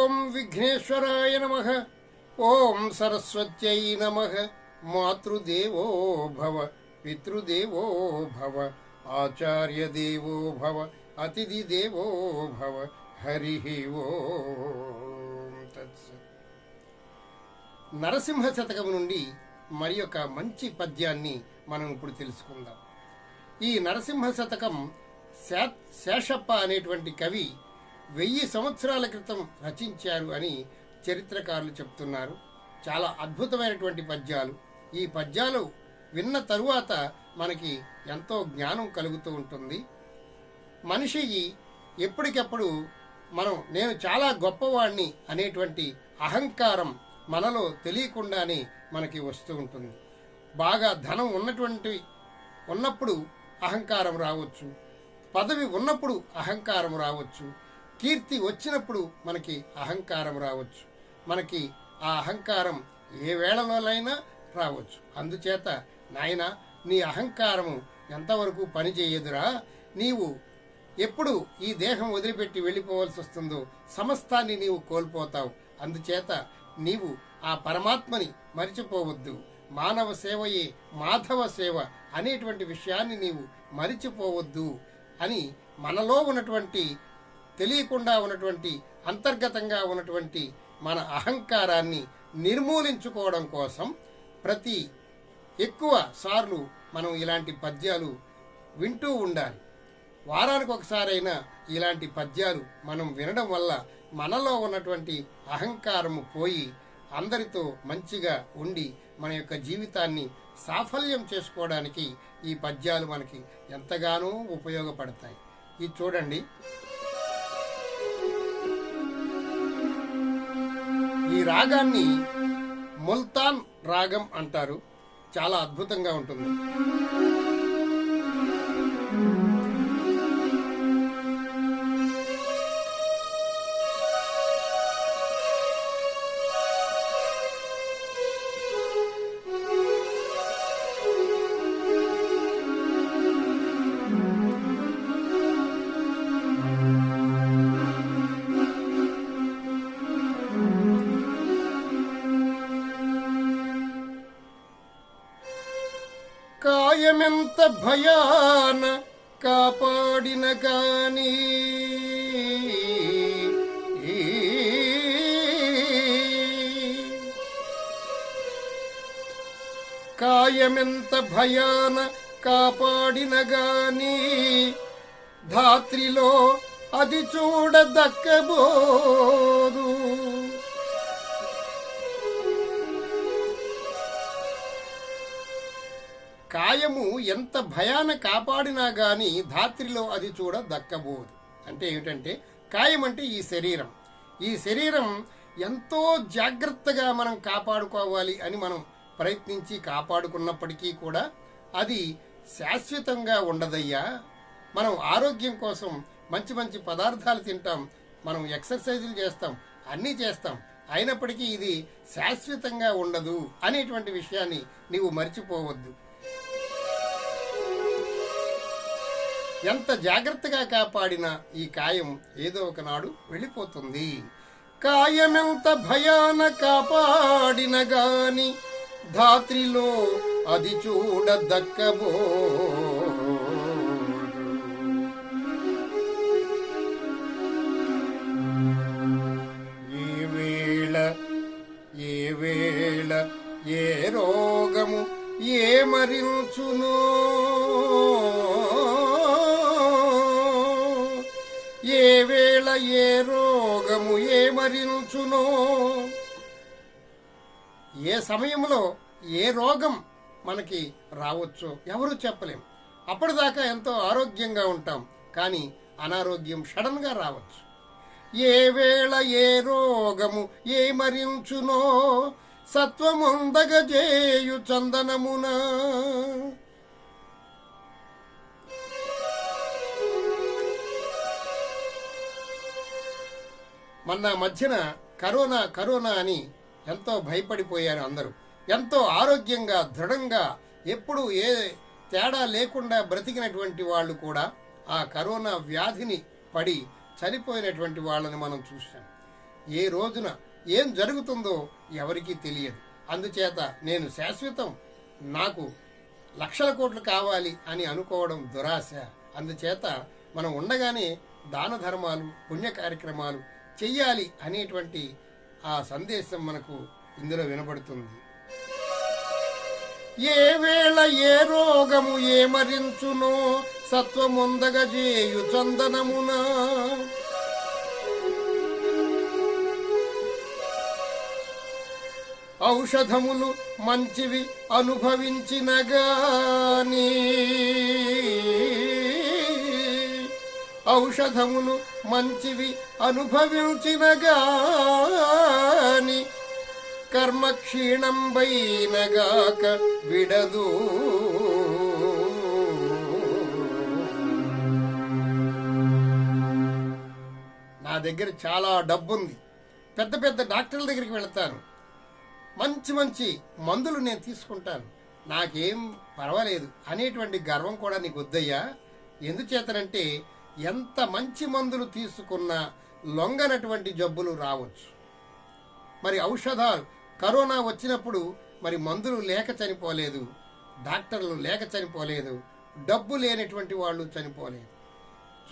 ఓం విఘ్నేశ్వరాయ నమ. ఓం సరస్వత్యై నమ. మాతృదేవో భవ పితృదేవో భవ ఆచార్య దేవో భవ అతిథి దేవో భవ హరి ఓం నరసింహ శతకం నుండి మరి ఒక మంచి పద్యాన్ని మనం ఇప్పుడు తెలుసుకుందాం. ఈ నరసింహ శతకం శేషప్ప అనేటువంటి కవి వెయ్యి సంవత్సరాల క్రితం రచించారు అని చరిత్రకారులు చెప్తున్నారు. చాలా అద్భుతమైనటువంటి పద్యాలు. ఈ పద్యాలు విన్న తరువాత మనకి ఎంతో జ్ఞానం కలుగుతూ ఉంటుంది. మనిషి ఎప్పటికప్పుడు మనం నేను చాలా గొప్పవాణ్ణి అనేటువంటి అహంకారం మనలో తెలియకుండానే మనకి వస్తూ ఉంటుంది. బాగా ధనం ఉన్నటువంటి ఉన్నప్పుడు అహంకారం రావచ్చు. పదవి ఉన్నప్పుడు అహంకారం రావచ్చు. కీర్తి వచ్చినప్పుడు మనకి అహంకారం రావచ్చు. మనకి ఆ అహంకారం ఏ వేళలోనైనా రావచ్చు. అందుచేత నాయన నీ అహంకారము ఎంతవరకు పనిచేయదురా నీవు ఎప్పుడు ఈ దేహం వదిలిపెట్టి వెళ్ళిపోవాల్సి వస్తుందో సమస్తాన్ని నీవు కోల్పోతావు. అందుచేత నీవు ఆ పరమాత్మని మరిచిపోవద్దు. మానవ సేవయే మాధవ సేవ అనేటువంటి విషయాన్ని నీవు మరిచిపోవద్దు అని మనలో ఉన్నటువంటి తెలియకుండా ఉన్నటువంటి అంతర్గతంగా ఉన్నటువంటి మన అహంకారాన్ని నిర్మూలించుకోవడం కోసం ప్రతి ఎక్కువ సార్లు మనం ఇలాంటి పద్యాలు వింటూ ఉండాలి. వారానికి ఒకసారైనా ఇలాంటి పద్యాలు మనం వినడం వల్ల మనలో ఉన్నటువంటి అహంకారము పోయి అందరితో మంచిగా ఉండి మన యొక్క జీవితాన్ని సాఫల్యం చేసుకోవడానికి ఈ పద్యాలు మనకి ఎంతగానో ఉపయోగపడతాయి. ఇది చూడండి. ఈ రాగాన్ని ముల్తాన్ రాగం అంటారు. చాలా అద్భుతంగా ఉంటుంది. కాయమెంత భయాన కాపాడిన గాని కాయమెంత భయాన కాపాడిన గాని ధాత్రిలో అది చూడ దక్కబోదు కాయము ఎంత భయాన కాపాడినా గాని ధాత్రిలో అది చూడ దక్కబోదు. అంటే ఏమిటంటే కాయం అంటే ఈ శరీరం. ఈ శరీరం ఎంతో జాగ్రత్తగా మనం కాపాడుకోవాలి అని మనం ప్రయత్నించి కాపాడుకున్నప్పటికీ కూడా అది శాశ్వతంగా ఉండదయ్యా. మనం ఆరోగ్యం కోసం మంచి మంచి పదార్థాలు తింటాం మనం ఎక్సర్సైజులు చేస్తాం అన్నీ చేస్తాం. అయినప్పటికీ ఇది శాశ్వతంగా ఉండదు అనేటువంటి విషయాన్ని నీవు మర్చిపోవద్దు. ఎంత జాగ్రత్తగా కాపాడినా ఈ కాయం ఏదో ఒకనాడు వెళ్ళిపోతుంది. కాయమెంత భయాన కాపాడిన గాని ధాత్రిలో అది చూడ దక్కబో ఏ వేళ ఏ వేళ ఏ రోగము ఏ మరించునో? ఏ రోగము ఏ మరించునో? ఏ సమయంలో ఏ రోగం మనకి రావచ్చు ఎవరు చెప్పలేం. అప్పటిదాకా ఎంతో ఆరోగ్యంగా ఉంటాం. కానీ అనారోగ్యం సడన్గా రావచ్చు. ఏ వేళ ఏ రోగము ఏ మరించునో? సత్వముందగజేయు చందనమున. మొన్న మధ్యన కరోనా కరోనా అని ఎంతో భయపడిపోయారు అందరూ. ఎంతో ఆరోగ్యంగా దృఢంగా ఎప్పుడు ఏ తేడా లేకుండా బ్రతికినటువంటి వాళ్ళు కూడా ఆ కరోనా వ్యాధిని పడి చనిపోయినటువంటి వాళ్ళని మనం చూసాం ఏ రోజున ఏం జరుగుతుందో ఎవరికీ తెలియదు. అందుచేత నేను శాశ్వతం నాకు లక్షల కోట్లు కావాలి అని అనుకోవడం దురాశ. అందుచేత మనం ఉండగానే దాన ధర్మాలు పుణ్య కార్యక్రమాలు చెయ్యాలి అనేటువంటి ఆ సందేశం మనకు ఇందులో వినబడుతుంది. ఏ వేళ ఏ రోగము ఏమరించునో సత్వముందగజేయు చందనమున. ఔషధములు మంచివి అనుభవించినగాని ఔషధములు మంచివి అనుభవించినగాని కర్మ కర్మక్షీణంబైనగాక విడదు. నా దగ్గర చాలా డబ్బుంది. పెద్ద పెద్ద డాక్టర్ల దగ్గరికి వెళ్తాను. మంచి మంచి మందులు నేను తీసుకుంటాను. నాకేం పర్వాలేదు. అనేటువంటి గర్వం కూడా నీకు వద్దయ్యా. ఎందుచేతనంటే ఎంత మంచి మందులు తీసుకున్నా లొంగనటువంటి జబ్బులు రావచ్చు. మరి ఔషధాలు కరోనా వచ్చినప్పుడు మరి మందులు లేక చనిపోలేదు డాక్టర్లు లేక చనిపోలేదు డబ్బు లేనటువంటి వాళ్ళు చనిపోలేదు.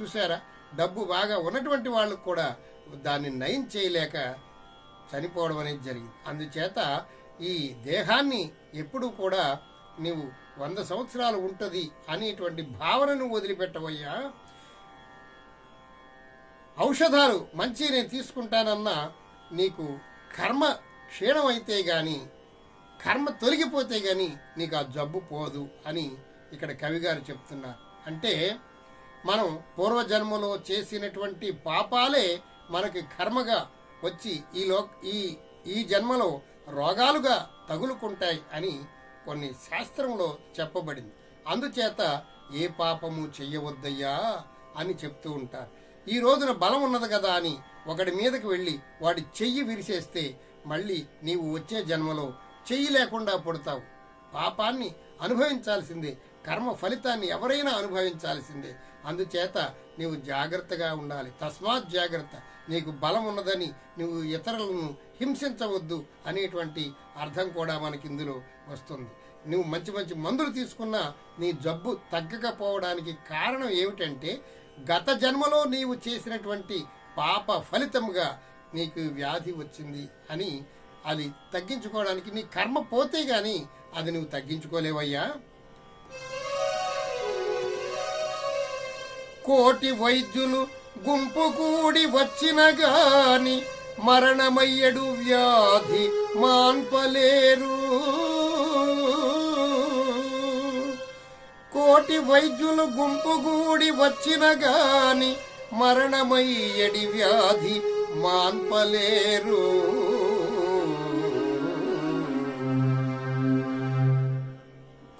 చూసారా డబ్బు బాగా ఉన్నటువంటి వాళ్ళు కూడా దాన్ని నయం చేయలేక చనిపోవడం అనేది జరిగింది. అందుచేత ఈ దేహాన్ని ఎప్పుడూ కూడా నీవు వంద సంవత్సరాలు ఉంటుంది అనేటువంటి భావనను వదిలిపెట్టవయ్యా. ఔషధాలు మంచి నేను తీసుకుంటానన్నా నీకు కర్మ క్షీణమైతే గాని కర్మ తొలగిపోతే గాని నీకు ఆ జబ్బు పోదు అని ఇక్కడ కవిగారు చెప్తున్నారు. అంటే మనం పూర్వజన్మలో చేసినటువంటి పాపాలే మనకి కర్మగా వచ్చి ఈ లో ఈ ఈ జన్మలో రోగాలుగా తగులుకుంటాయి అని కొన్ని శాస్త్రంలో చెప్పబడింది. అందుచేత ఏ పాపము చెయ్యవద్దయ్యా అని చెప్తూ ఉంటారు. ఈ రోజున బలం ఉన్నది కదా అని ఒకడి మీదకి వెళ్ళి వాడి చెయ్యి విరిసేస్తే మళ్ళీ నీవు వచ్చే జన్మలో చెయ్యి లేకుండా పుడతావు. పాపాన్ని అనుభవించాల్సిందే కర్మ ఫలితాన్ని ఎవరైనా అనుభవించాల్సిందే. అందుచేత నీవు జాగ్రత్తగా ఉండాలి. తస్మాత్ జాగ్రత్త. నీకు బలం ఉన్నదని నువ్వు ఇతరులను హింసించవద్దు అనేటువంటి అర్థం కూడా మనకి ఇందులో వస్తుంది. నువ్వు మంచి మంచి మందులు తీసుకున్నా నీ జబ్బు తగ్గకపోవడానికి కారణం ఏమిటంటే గత జన్మలో నీవు చేసినటువంటి పాప ఫలితముగా నీకు వ్యాధి వచ్చింది అని అది తగ్గించుకోవడానికి నీ కర్మ పోతే గాని అది నువ్వు తగ్గించుకోలేవయ్యా. కోటి వైద్యులు గుంపు కూడి వచ్చిన గాని మరణమయ్యడు వ్యాధి మాన్పలేరు. కోటి వైద్యులు గుంపుగూడి వచ్చిన గాని మరణమయ్యడి వ్యాధి మాన్పలేరు.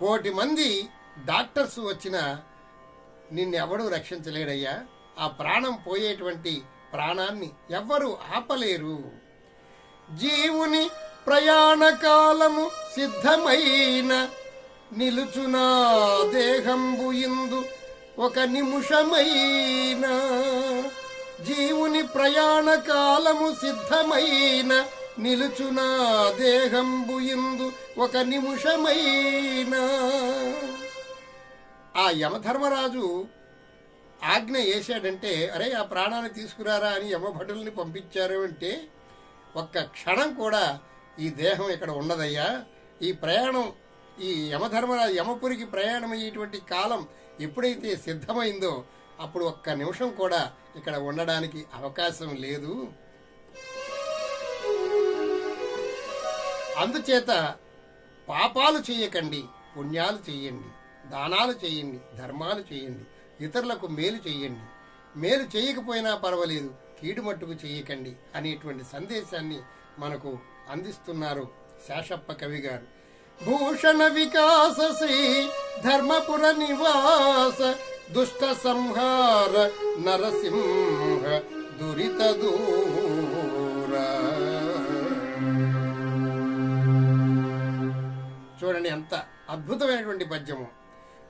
కోటి మంది డాక్టర్స్ వచ్చిన నిన్నెవడూ రక్షించలేడయ్యా. ఆ ప్రాణం పోయేటువంటి ప్రాణాన్ని ఎవ్వరూ ఆపలేరు. జీవుని ప్రయాణ కాలము సిద్ధమైన నిలుచునా దేహంబు ఇందు ఒక నిమిషమైన. జీవుని ప్రయాణ కాలము సిద్ధమైన. నిలుచునా దేహంబు ఇందు ఒక నిమిషమైన. ఆ యమధర్మరాజు ఆజ్ఞ వేశాడంటే అరే ఆ ప్రాణాన్ని తీసుకురారా అని యమభటుల్ని పంపించారు అంటే ఒక్క క్షణం కూడా ఈ దేహం ఇక్కడ ఉండదయ్యా. ఈ ప్రయాణం ఈ యమధర్మరాజు యమపురికి ప్రయాణమయ్యేటువంటి కాలం ఎప్పుడైతే సిద్ధమైందో అప్పుడు ఒక్క నిమిషం కూడా ఇక్కడ ఉండడానికి అవకాశం లేదు. అందుచేత పాపాలు చేయకండి పుణ్యాలు చేయండి దానాలు చేయండి ధర్మాలు చేయండి ఇతరులకు మేలు చేయండి. మేలు చేయకపోయినా పర్వాలేదు కీడు మట్టుకు చేయకండి అనేటువంటి సందేశాన్ని మనకు అందిస్తున్నారు శాషప్ప కవి గారు. భూషణ వికాస శ్రీ ధర్మపుర నివాస దుష్ట సంహార నరసింహ దురిత చూడండి ఎంత అద్భుతమైనటువంటి పద్యము.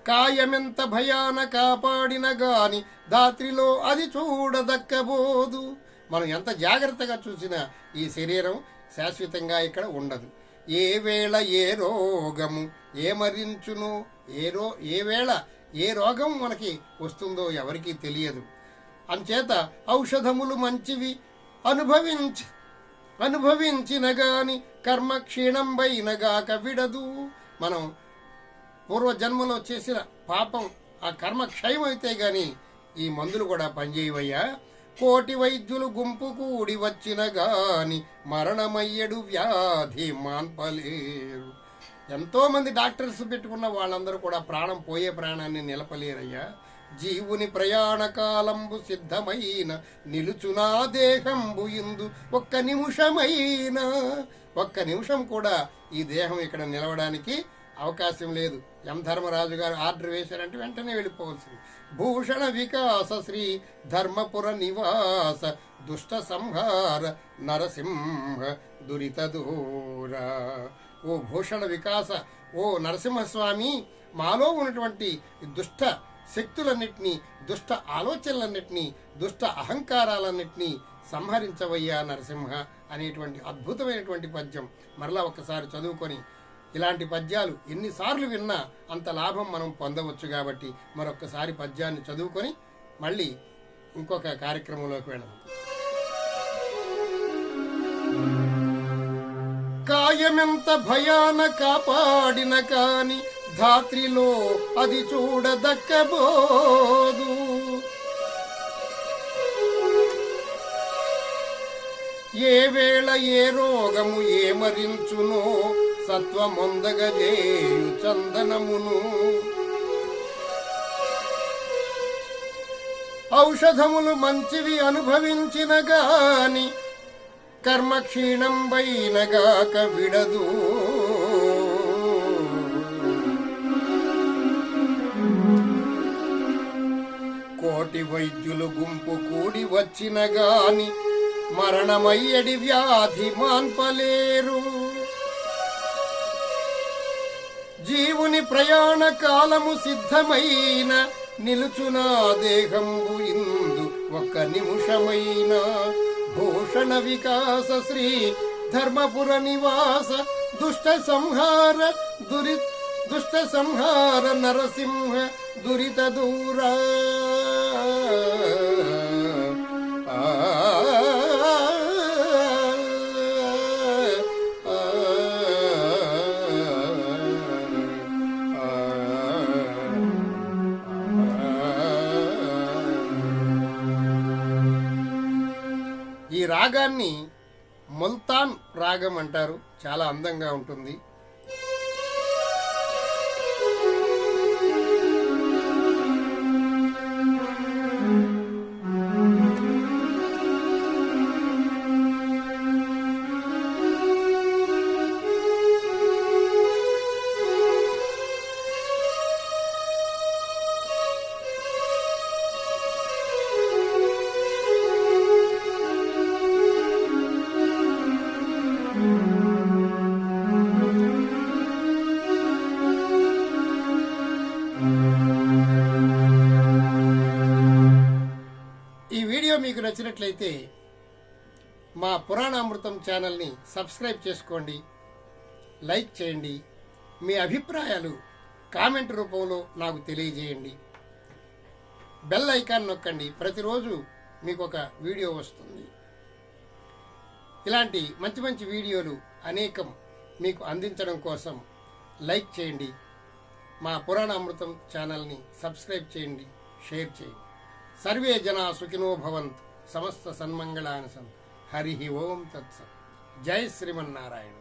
కాయమెంత భయాన కాపాడిన గాని దాత్రిలో అది చూడదక్కబోదు. మనం ఎంత జాగ్రత్తగా చూసినా ఈ శరీరం శాశ్వతంగా ఇక్కడ ఉండదు. ఏ వేళ ఏ రోగము ఏ మరించును ఏ రో ఏ వేళ ఏ రోగం మనకి వస్తుందో ఎవరికీ తెలియదు. అంచేత ఔషధములు మంచివి అనుభవించి అనుభవించిన గాని కర్మ క్షీణంబైనగాక విడదు. మనం పూర్వజన్మలో చేసిన పాపం ఆ కర్మ క్షయమైతే గాని ఈ మందులు కూడా పనిచేయవయ్యా. కోటి వైద్యులు గుంపు కూడి వచ్చిన గాని మరణమయ్యడు వ్యాధి మాన్పలేరు. ఎంతో మంది డాక్టర్స్ పెట్టుకున్న వాళ్ళందరూ కూడా ప్రాణం పోయే ప్రాణాన్ని నిలపలేరయ్యా. జీవుని ప్రయాణ కాలంబు సిద్ధమైన నిలుచునా దేహంబు ఇందు ఒక్క నిమిషమైన. ఒక్క నిమిషం కూడా ఈ దేహం ఇక్కడ నిలవడానికి అవకాశం లేదు. ఎం ధర్మరాజు గారు ఆర్డర్ వేశారంటే వెంటనే వెళ్ళిపోవాల్సింది. భూషణ వికాస శ్రీ ధర్మపుర నివాస దుష్ట సంహార నరసింహ దురిత దూర. ఓ భూషణ వికాస ఓ నరసింహస్వామి మాలో ఉన్నటువంటి దుష్ట శక్తులన్నిటినీ దుష్ట ఆలోచనలన్నిటినీ దుష్ట అహంకారాలన్నిటినీ సంహరించవయ్యా నరసింహ అనేటువంటి అద్భుతమైనటువంటి పద్యం మరలా ఒకసారి చదువుకొని ఇలాంటి పద్యాలు ఎన్నిసార్లు విన్నా అంత లాభం మనం పొందవచ్చు కాబట్టి మరొక్కసారి పద్యాన్ని చదువుకొని మళ్ళీ ఇంకొక కార్యక్రమంలోకి వెళదాం కాయమెంత భయాన కాపాడిన కాని ధాత్రిలో అది చూడదక్కబోదు. ఏ వేళ ఏ రోగము ఏమరించునో సత్వమొందగజేయు చందనమును. ఔషధములు మంచివి అనుభవించిన గాని కర్మక్షీణం క్షీణంబైనగాక విడదు కోటి వైద్యులు గుంపు కూడి వచ్చిన గాని మరణమయ్యడి వ్యాధి మాన్పలేరు. జీవుని ప్రయాణ కాలము సిద్ధమైన నిలుచునా దేహంబు ఇందు ఒక్క నిమిషమైన. భూషణ వికాస శ్రీ ధర్మపుర నివాస దుష్ట సంహార దురి దుష్ట సంహార నరసింహ దురిత దూరా. రాగం అంటారు. చాలా అందంగా ఉంటుంది. మీకు నచ్చినట్లయితే మా పురాణామృతం ఛానల్ని సబ్స్క్రైబ్ చేసుకోండి లైక్ చేయండి మీ అభిప్రాయాలు కామెంట్ రూపంలో నాకు తెలియజేయండి. బెల్ ఐకాన్ నొక్కండి ప్రతిరోజు మీకు ఒక వీడియో వస్తుంది. ఇలాంటి మంచి మంచి వీడియోలు అనేకం మీకు అందించడం కోసం లైక్ చేయండి మా పురాణామృతం ఛానల్ని సబ్స్క్రైబ్ చేయండి షేర్ చేయండి. సర్వే జనా సుఖినో భవంతు. సమస్త సన్మంగళాని సంతు హరి ఓం తత్సత్ జై శ్రీమన్నారాయణ